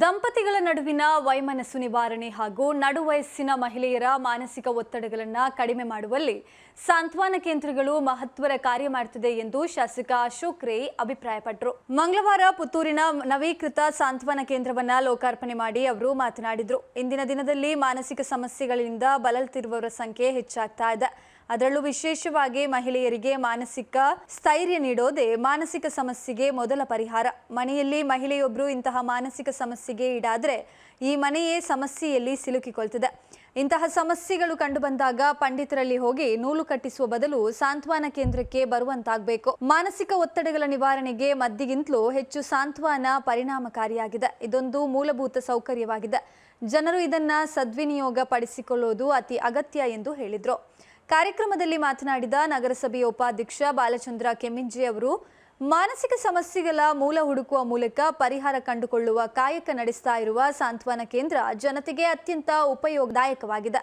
ದಂಪತಿಗಳ ನಡುವಿನ ವೈಮನಸ್ಸು ನಿವಾರಣೆ ಹಾಗೂ ನಡುವಯಸ್ಸಿನ ಮಹಿಳೆಯರ ಮಾನಸಿಕ ಒತ್ತಡಗಳನ್ನು ಕಡಿಮೆ ಮಾಡುವಲ್ಲಿ ಸಾಂತ್ವನ ಕೇಂದ್ರಗಳು ಮಹತ್ವದ ಕಾರ್ಯ ಮಾಡುತ್ತಿದೆ ಎಂದು ಶಾಸಕ ಅಶೋಕ್ ರೇ ಅಭಿಪ್ರಾಯಪಟ್ಟರು ಮಂಗಳವಾರ ಪುತ್ತೂರಿನ ನವೀಕೃತ ಸಾಂತ್ವನ ಕೇಂದ್ರವನ್ನು ಲೋಕಾರ್ಪಣೆ ಮಾಡಿ ಅವರು ಮಾತನಾಡಿದರು. ಇಂದಿನ ದಿನದಲ್ಲಿ ಮಾನಸಿಕ ಸಮಸ್ಯೆಗಳಿಂದ ಬಳಲುತ್ತಿರುವವರ ಸಂಖ್ಯೆ ಹೆಚ್ಚಾಗ್ತಾ ಇದೆ. ಅದರಲ್ಲೂ ವಿಶೇಷವಾಗಿ ಮಹಿಳೆಯರಿಗೆ ಮಾನಸಿಕ ಸ್ಥೈರ್ಯ ನೀಡೋದೇ ಮಾನಸಿಕ ಸಮಸ್ಯೆಗೆ ಮೊದಲ ಪರಿಹಾರ. ಮನೆಯಲ್ಲಿ ಮಹಿಳೆಯೊಬ್ಬರು ಇಂತಹ ಮಾನಸಿಕ ಸಮಸ್ಯೆಗೆ ಈಡಾದರೆ ಈ ಮನೆಯೇ ಸಮಸ್ಯೆಯಲ್ಲಿ ಸಿಲುಕಿಕೊಳ್ತದೆ. ಇಂತಹ ಸಮಸ್ಯೆಗಳು ಕಂಡುಬಂದಾಗ ಪಂಡಿತರಲ್ಲಿ ಹೋಗಿ ನೂಲು ಕಟ್ಟಿಸುವ ಬದಲು ಸಾಂತ್ವನ ಕೇಂದ್ರಕ್ಕೆ ಬರುವಂತಾಗಬೇಕು. ಮಾನಸಿಕ ಒತ್ತಡಗಳ ನಿವಾರಣೆಗೆ ಮದ್ದಿಗಿಂತಲೂ ಹೆಚ್ಚು ಸಾಂತ್ವನ ಪರಿಣಾಮಕಾರಿಯಾಗಿದೆ. ಇದೊಂದು ಮೂಲಭೂತ ಸೌಕರ್ಯವಾಗಿದೆ. ಜನರು ಇದನ್ನ ಸದ್ವಿನಿಯೋಗ ಪಡಿಸಿಕೊಳ್ಳುವುದು ಅತಿ ಅಗತ್ಯ ಎಂದು ಹೇಳಿದರು. ಕಾರ್ಯಕ್ರಮದಲ್ಲಿ ಮಾತನಾಡಿದ ನಗರಸಭೆಯ ಉಪಾಧ್ಯಕ್ಷ ಬಾಲಚಂದ್ರ ಕೆಮ್ಮಿಂಜಿ ಅವರು, ಮಾನಸಿಕ ಸಮಸ್ಯೆಗಳ ಮೂಲ ಹುಡುಕುವ ಮೂಲಕ ಪರಿಹಾರ ಕಂಡುಕೊಳ್ಳುವ ಕಾಯಕ ನಡೆಸ್ತಾ ಇರುವ ಸಾಂತ್ವನ ಕೇಂದ್ರ ಜನತೆಗೆ ಅತ್ಯಂತ ಉಪಯೋಗದಾಯಕವಾಗಿದೆ.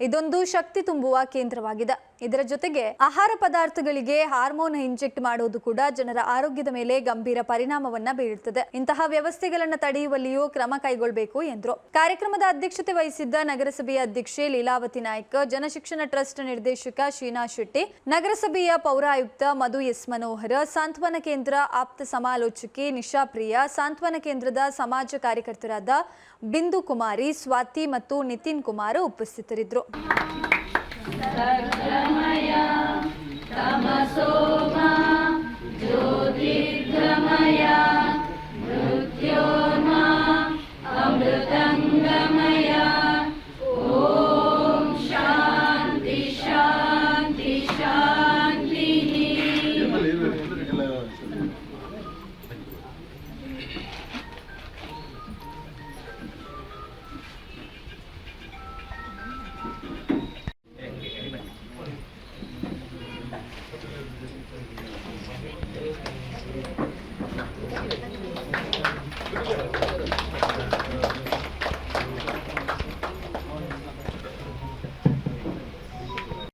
ಇದೊಂದು ಶಕ್ತಿ ತುಂಬುವ ಕೇಂದ್ರವಾಗಿದೆ. ಇದರ ಜೊತೆಗೆ ಆಹಾರ ಪದಾರ್ಥಗಳಿಗೆ ಹಾರ್ಮೋನ್ ಇಂಜೆಕ್ಟ್ ಮಾಡುವುದು ಕೂಡ ಜನರ ಆರೋಗ್ಯದ ಮೇಲೆ ಗಂಭೀರ ಪರಿಣಾಮವನ್ನ ಬೀರುತ್ತದೆ. ಇಂತಹ ವ್ಯವಸ್ಥೆಗಳನ್ನು ತಡೆಯುವಲ್ಲಿಯೂ ಕ್ರಮ ಕೈಗೊಳ್ಳಬೇಕು ಎಂದರು. ಕಾರ್ಯಕ್ರಮದ ಅಧ್ಯಕ್ಷತೆ ವಹಿಸಿದ್ದ ನಗರಸಭೆಯ ಅಧ್ಯಕ್ಷೆ ಲೀಲಾವತಿ ನಾಯ್ಕ, ಜನಶಿಕ್ಷಣ ಟ್ರಸ್ಟ್ ನಿರ್ದೇಶಕ ಶೀನಾ ಶೆಟ್ಟಿ, ನಗರಸಭೆಯ ಪೌರಾಯುಕ್ತ ಮಧು ಎಸ್ ಮನೋಹರ, ಸಾಂತ್ವನ ಕೇಂದ್ರ ಆಪ್ತ ಸಮಾಲೋಚಕಿ ನಿಶಾ ಪ್ರಿಯಾ, ಸಾಂತ್ವನ ಕೇಂದ್ರದ ಸಮಾಜ ಕಾರ್ಯಕರ್ತರಾದ ಬಿಂದು ಕುಮಾರಿ, ಸ್ವಾತಿ ಮತ್ತು ನಿತಿನ್ ಕುಮಾರ್ ಉಪಸ್ಥಿತರಿದ್ದರು Thank you.